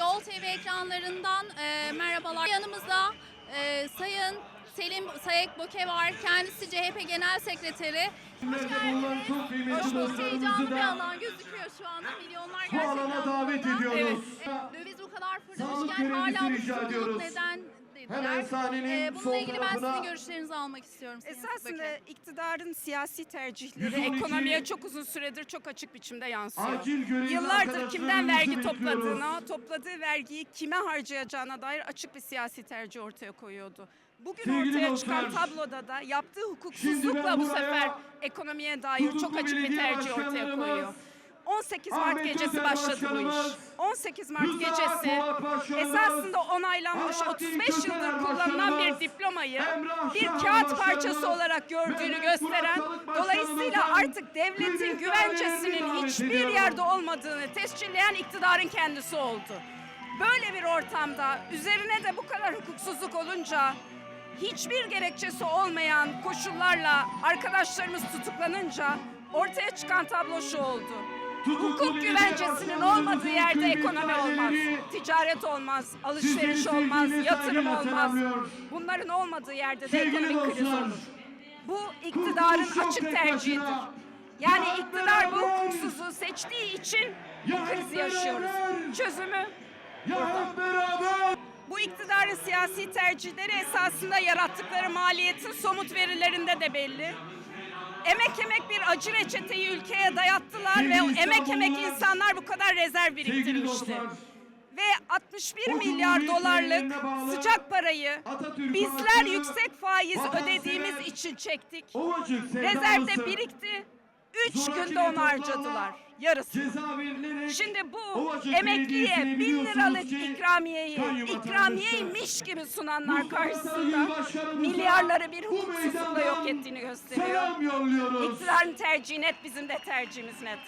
Yol TV ekranlarından e, merhabalar. Yanımızda e, Sayın Selim Sayek Boke var. Kendisi CHP Genel Sekreteri. Nerede bulunan çok kıymetli Hoş bulduk. Heyecanlı bir alan gözüküyor şu anda. Milyonlar bu gerçekten. alana davet ediyoruz. E, döviz bu kadar fırlamışken hala bu neden dediler. Hemen sahnenin E, bununla sol ilgili ben tarafına- sizin görüşlerinizi almak istiyorum. Sayın Esasında iktidarın siyasi tercihleri 112 ekonomiye çok uzun süredir çok açık biçimde yansıyor. Acil görevli Yıllardır kimden vergi arkadaşlarımızı topladığına, topladığı vergiyi kime harcayacağına dair açık bir siyasi tercih ortaya koyuyordu. Bugün Sevgili ortaya dostlar, çıkan tabloda da yaptığı Şimdi hukuksuzlukla ben bu buraya sefer ekonomiye dair çok açık bir belediye tercih ortaya başkanlarımız, koyuyor. 18 Mart Ahmet gecesi Özer başladı bu iş. 18 Mart Rıza gecesi esasında onaylanmış Alaaddin 35 Köseler yıldır kullanılan bir diplomayı bir kağıt parçası olarak gördüğünü gösteren, dolayısıyla artık devletin güvencesinin hiçbir yerde olmadığını tescilleyen iktidarın kendisi oldu. Böyle bir ortamda üzerine de bu kadar hukuksuzluk olunca hiçbir gerekçesi olmayan koşullarla arkadaşlarımız tutuklanınca ortaya çıkan tablo şu oldu. Hukuk güvencesinin olmadığı yerde ekonomi olmaz. Ticaret olmaz, alışveriş olmaz, yatırım olmaz. Bunların olmadığı yerde de ekonomik kriz olur. Bu iktidarın açık tercihidir. Yani Ya iktidar bu hukuksuzluğu seçtiği için bu krizi yaşıyoruz. Çözümü beraber. bu iktidarın siyasi tercihleri esasında yarattıkları maliyetin somut verilerinde de belli. Emek emek bir acı reçeteyi ülkeye dayattılar Sevgili ve o emek emek insanlar bu kadar rezerv biriktirmişti. Ve 61 O milyar dolarlık sıcak parayı bizler yüksek faiz ödediğimiz için çektik. Rezervde birikti. 3 zoraki günde onu harcadılar. Yarısı. Şimdi bu emekliye bin liralık ikramiyeyi ikramiyeymiş gibi sunanlar karşısında milyarları bir hukuksuzlukla yok ettiğini gösteriyor. İktidarın tercihi net bizim de tercihimiz net.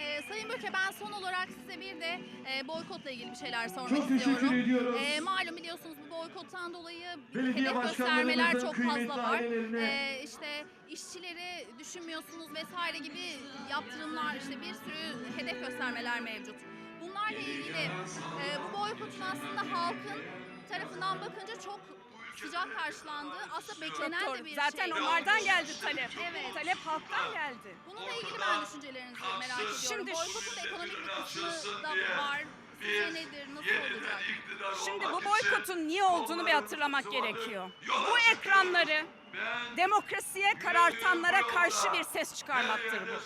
Ee, Sayın Böke ben son olarak size bir de e, boykotla ilgili bir şeyler sormak Çok teşekkür istiyorum. ediyoruz. Ee, malum biliyorsunuz bu boykottan dolayı Belediye hedef göstermeler başkanlarımızın çok kıymetli fazla var. ailelerine- Ee, işte işçileri düşünmüyorsunuz vesaire gibi yaptırımlar işte bir sürü hedef göstermeler mevcut. Bunlarla ilgili e, bu boykotun aslında halkın tarafından bakınca çok sıcak karşılandığı aslında beklenen de bir Zaten şey. onlardan geldi talep. Evet. Talep halktan geldi. Bununla ilgili ben düşüncelerinizi merak ediyorum. Şimdi- Boykotun ekonomik bir kısmı da var. Sizce nedir, nasıl olacak? Şimdi bu boykotun niye olduğunu bir hatırlamak gerekiyor. Bu ekranları demokrasiye karartanlara karşı bir ses çıkarmaktır bu.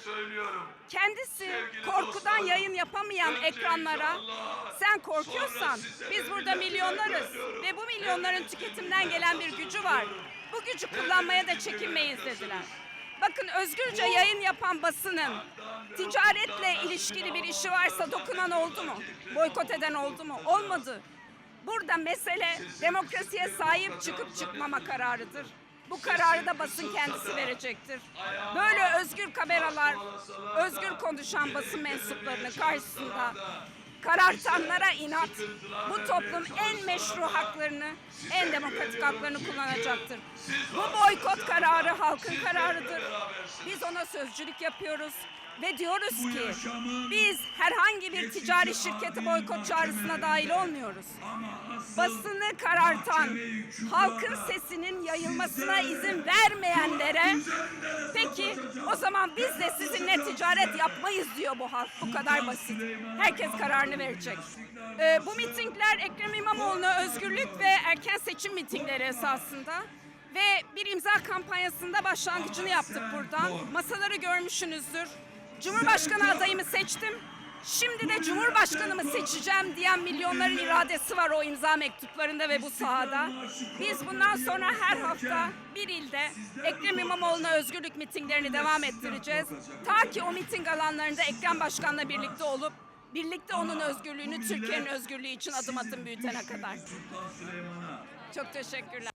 Kendisi korkudan yayın yapamayan ekranlara sen korkuyorsan biz burada milyonlarız ve bu milyonların tüketimden gelen bir gücü var. Bu gücü kullanmaya da çekinmeyiz dediler. Bakın özgürce yayın yapan basının ticaretle ilişkili bir işi varsa dokunan oldu mu? Boykot eden oldu mu? Olmadı. Burada mesele demokrasiye sahip çıkıp çıkmama kararıdır. Bu kararı da basın kendisi verecektir. Böyle özgür kameralar, özgür konuşan basın mensuplarının karşısında karartanlara inat, bu toplum en meşru haklarını, en demokratik haklarını kullanacaktır. Bu boykot kararı halkın kararıdır. Biz ona sözcülük yapıyoruz ve diyoruz ki biz herhangi bir ticari şirketi boykot çağrısına dahil olmuyoruz. Basını karartan, halkın sesinin yayılmasına izin vermeyenlere peki o zaman biz de sizinle ticaret yapmayız diyor bu halk. Bu kadar basit. Herkes kararını verecek. Ee, bu mitingler Ekrem İmamoğlu'na özgürlük ve erken seçim mitingleri esasında. Ve bir imza kampanyasında başlangıcını yaptık buradan. Masaları görmüşsünüzdür. Cumhurbaşkanı adayımı seçtim. Şimdi de Cumhurbaşkanımı seçeceğim diyen milyonların iradesi var o imza mektuplarında ve bu sahada. Biz bundan sonra her hafta bir ilde Ekrem İmamoğlu'na özgürlük mitinglerini devam ettireceğiz. Ta ki o miting alanlarında Ekrem Başkan'la birlikte olup birlikte onun özgürlüğünü Türkiye'nin özgürlüğü için adım adım büyütene kadar. Çok teşekkürler.